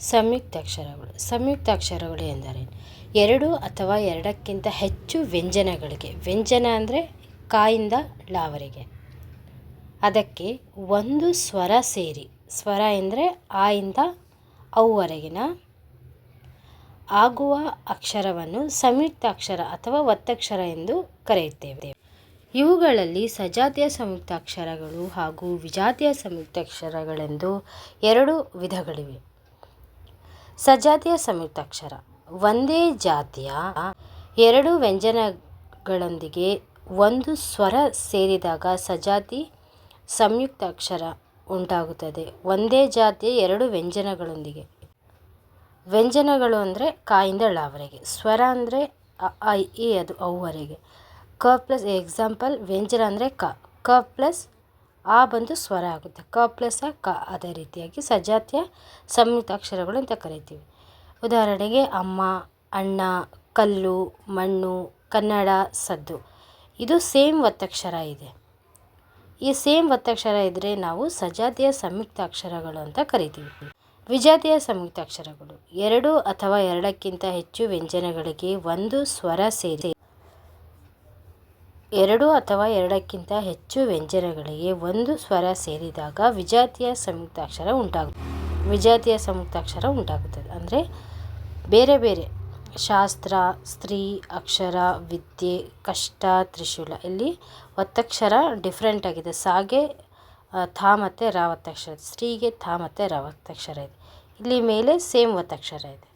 ಸಂಯುಕ್ತಾಕ್ಷರಗಳು ಸಂಯುಕ್ತಾಕ್ಷರಗಳು ಎಂದರೆ ಎರಡು ಅಥವಾ ಎರಡಕ್ಕಿಂತ ಹೆಚ್ಚು ವ್ಯಂಜನಗಳಿಗೆ. ವ್ಯಂಜನ ಅಂದರೆ ಕಾಯಿಂದ ಲಾವರಿಗೆ. ಅದಕ್ಕೆ ಒಂದು ಸ್ವರ ಸೇರಿ. ಸ್ವರ ಎಂದರೆ ಆ ಇಂದ ಆಗುವ ಅಕ್ಷರವನ್ನು ಸಂಯುಕ್ತಾಕ್ಷರ ಅಥವಾ ಒತ್ತಕ್ಷರ ಎಂದು ಕರೆಯುತ್ತೇವೆ. ಇವುಗಳಲ್ಲಿ ಸಜಾತಿಯ ಸಂಯುಕ್ತಾಕ್ಷರಗಳು ಹಾಗೂ ವಿಜಾತಿಯ ಸಂಯುಕ್ತಾಕ್ಷರಗಳೆಂದು ಎರಡು ವಿಧಗಳಿವೆ. ಸಜಾತಿಯ ಸಂಯುಕ್ತಾಕ್ಷರ ಒಂದೇ ಜಾತಿಯ ಎರಡು ವ್ಯಂಜನಗಳೊಂದಿಗೆ ಒಂದು ಸ್ವರ ಸೇರಿದಾಗ ಸಜಾತಿ ಸಂಯುಕ್ತಾಕ್ಷರ ಉಂಟಾಗುತ್ತದೆ. ಒಂದೇ ಜಾತಿಯ ಎರಡು ವ್ಯಂಜನಗಳೊಂದಿಗೆ. ವ್ಯಂಜನಗಳು ಅಂದರೆ ಕಾಯಿಂದ ಳವರೆಗೆ. ಸ್ವರ ಅಂದರೆ ಅ ಇ, ಅದು ಅವರೆಗೆ ಕ ಪ್ಲಸ್ ಎಕ್ಸಾಂಪಲ್ ವ್ಯಂಜನ ಅಂದರೆ ಕ. ಕ ಪ್ಲಸ್ ಆ ಬಂದು ಸ್ವರ ಆಗುತ್ತೆ. ಕ ಪ್ಲಸ್ ಕ, ಅದೇ ರೀತಿಯಾಗಿ ಸಜಾತಿಯ ಸಂಯುಕ್ತಾಕ್ಷರಗಳು ಅಂತ ಕರಿತೀವಿ. ಉದಾಹರಣೆಗೆ ಅಮ್ಮ, ಅಣ್ಣ, ಕಲ್ಲು, ಮಣ್ಣು, ಕನ್ನಡ, ಸದ್ದು. ಇದು ಸೇಮ್ ಒತ್ತಕ್ಷರ ಇದೆ. ಈ ಸೇಮ್ ಒತ್ತಕ್ಷರ ಇದ್ದರೆ ನಾವು ಸಜಾತಿಯ ಸಂಯುಕ್ತಾಕ್ಷರಗಳು ಅಂತ ಕರಿತೀವಿ. ವಿಜಾತಿಯ ಸಂಯುಕ್ತಾಕ್ಷರಗಳು ಎರಡು ಅಥವಾ ಎರಡಕ್ಕಿಂತ ಹೆಚ್ಚು ವ್ಯಂಜನಗಳಿಗೆ ಒಂದು ಸ್ವರ ಸೇರಿ ಎರಡು ಅಥವಾ ಎರಡಕ್ಕಿಂತ ಹೆಚ್ಚು ವ್ಯಂಜನಗಳಿಗೆ ಒಂದು ಸ್ವರ ಸೇರಿದಾಗ ವಿಜಾತಿಯ ಸಂಯುಕ್ತಾಕ್ಷರ ಉಂಟಾಗುತ್ತದೆ. ವಿಜಾತಿಯ ಸಂಯುಕ್ತಾಕ್ಷರ ಉಂಟಾಗುತ್ತದೆ. ಅಂದರೆ ಬೇರೆ ಬೇರೆ ಶಾಸ್ತ್ರ, ಸ್ತ್ರೀ, ಅಕ್ಷರ, ವಿದ್ಯೆ, ಕಷ್ಟ, ತ್ರಿಶೂಲ. ಇಲ್ಲಿ ಒತ್ತಕ್ಷರ ಡಿಫ್ರೆಂಟ್ ಆಗಿದೆ. ಸಾಗೆ ಥಾ ಮತ್ತು ರ ಒತ್ತಕ್ಷರ ಸ್ತ್ರೀಗೆ ಥಾ ಮತ್ತು ರ ಒತ್ತಕ್ಷರ ಇದೆ. ಇಲ್ಲಿ ಮೇಲೆ ಸೇಮ್ ಒತ್ತಕ್ಷರ ಇದೆ.